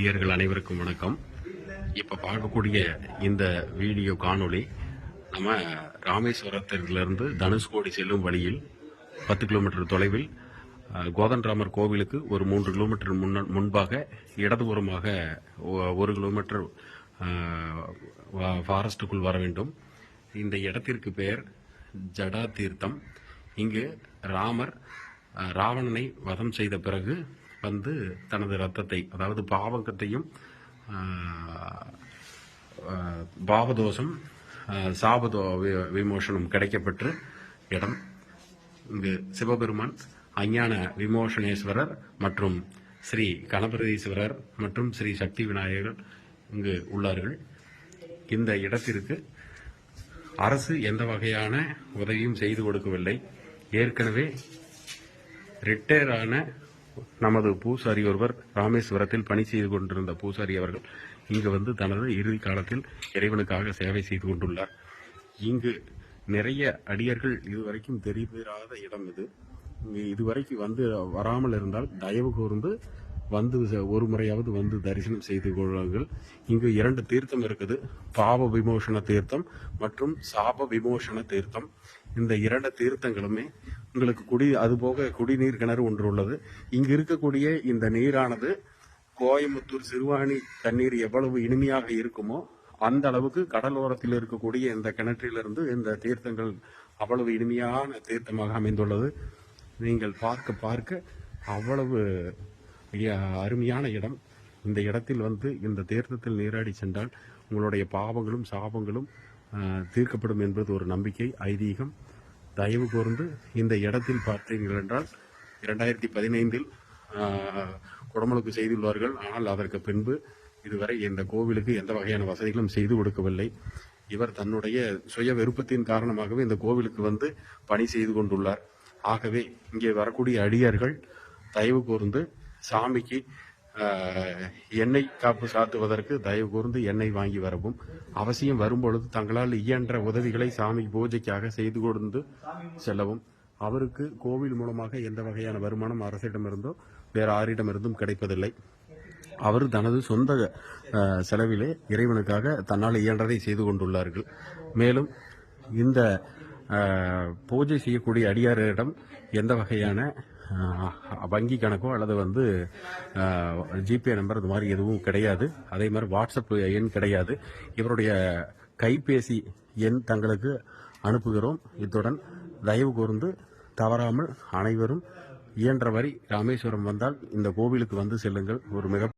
நேயர்கள் அனைவருக்கும் வணக்கம். இப்ப பார்க்கக்கூடிய இந்த வீடியோ காணொளி நம்ம ராமேஸ்வரத்திலிருந்து தனுஷ்கோடி செல்லும் வழியில் பத்து கிலோமீட்டர் தொலைவில் கோதண்டராமர் கோவிலுக்கு ஒரு மூன்று கிலோமீட்டர் முன்ன முன்பாக இடதுபுறமாக ஒரு கிலோமீட்டர் ஃபாரஸ்டுக்குள் வர வேண்டும். இந்த இடத்திற்கு பெயர் ஜடா தீர்த்தம் இங்கு ராமர் ராவணனை வதம் செய்த பிறகு வந்து தனது ரத்தத்தை அதாவது பாவகத்தையும் பாவதோஷம் சாபதோ வி- விமோசனம் கிடைக்கப்பெற்று இடம். இங்கு சிவபெருமான் அஞ்ஞான விமோசனேஸ்வரர் மற்றும் ஸ்ரீ கணபதீஸ்வரர் மற்றும் ஸ்ரீ சக்தி விநாயகர் இங்கு உள்ளார்கள். இந்த இடத்திற்கு அரசு எந்த வகையான உதவியும் செய்து கொடுக்கவில்லை. ஏற்கனவே ரிட்டையரான நமது பூசாரி ஒருவர் ராமேஸ்வரத்தில் பணி செய்து கொண்டிருந்த பூசாரி அவர்கள் இங்கு வந்து தனது இறுதி காலத்தில் இறைவனுக்காக சேவை செய்து கொண்டுள்ளார். இங்கு நிறைய அடியர்கள் இதுவரைக்கும் தெரிவிராத இடம் இது. இங்கு இதுவரைக்கும் வந்து வராமல் இருந்தால் தயவு கூர்ந்து வந்து ஒரு முறையாவது வந்து தரிசனம் செய்து கொள்வார்கள் இங்கு இரண்டு தீர்த்தம் இருக்குது. பாவ விமோசன தீர்த்தம் மற்றும் சாப விமோசன தீர்த்தம். இந்த இரண்டு தீர்த்தங்களுமே எங்களுக்கு குடி அதுபோக குடிநீர் கிணறு ஒன்று உள்ளது. இங்கு இருக்கக்கூடிய இந்த நீரானது கோயம்புத்தூர் சிறுவாணி தண்ணீர் எவ்வளவு இனிமையாக இருக்குமோ அந்த அளவுக்கு கடலோரத்தில் இருக்கக்கூடிய இந்த கிணற்றிலிருந்து இந்த தீர்த்தங்கள் அவ்வளவு இனிமையான தீர்த்தமாக அமைந்துள்ளது. நீங்கள் பார்க்க பார்க்க அவ்வளவு மிக அருமையான இடம். இந்த இடத்தில் வந்து இந்த தீர்த்தத்தில் நீராடி சென்றால் உங்களுடைய பாவங்களும் சாபங்களும் தீர்க்கப்படும் என்பது ஒரு நம்பிக்கை ஐதீகம். தயவு கூர்ந்து இந்த இடத்தில் பார்த்தீர்கள் என்றால் இரண்டாயிரத்தி பதினைந்தில் குடமுழுக்கு செய்துள்ளார்கள். ஆனால் அதற்கு பின்பு இதுவரை இந்த கோவிலுக்கு எந்த வகையான வசதிகளும் செய்து கொடுக்கவில்லை. இவர் தன்னுடைய சுய விருப்பத்தின் காரணமாகவே இந்த கோவிலுக்கு வந்து பணி செய்து கொண்டுள்ளார். ஆகவே இங்கே வரக்கூடிய அடியார்கள் தயவு கூர்ந்து சாமிக்கு எண்ணெய் காப்பு சாத்துவதற்கு தயவு கூர்ந்து எண்ணெய் வாங்கி வரவும். அவசியம் வரும்பொழுது தங்களால் இயன்ற உதவிகளை சாமி பூஜைக்காக செய்து கொடுத்து செல்லவும். அவருக்கு கோவில் மூலமாக எந்த வகையான வருமானம் அரசிடமிருந்தோ வேறு ஆரிடமிருந்தும் கிடைப்பதில்லை. அவர் தனது சொந்த செலவிலே இறைவனுக்காக தன்னால் இயன்றதை செய்து கொண்டுள்ளார்கள். மேலும் இந்த பூஜை செய்யக்கூடிய அடியாரிடம் எந்த வகையான வங்கி கணக்கோ அல்லது வந்து ஜிபே நம்பர் இது மாதிரி எதுவும் கிடையாது. அதே மாதிரி வாட்ஸ்அப் எண் கிடையாது. இவருடைய கைபேசி எண் தங்களுக்கு அனுப்புகிறோம். இத்துடன் தயவு கூர்ந்து தவறாமல் அனைவரும் இயன்றவரை ராமேஸ்வரம் வந்தால் இந்த கோவிலுக்கு வந்து செல்லுங்கள். ஒரு மிக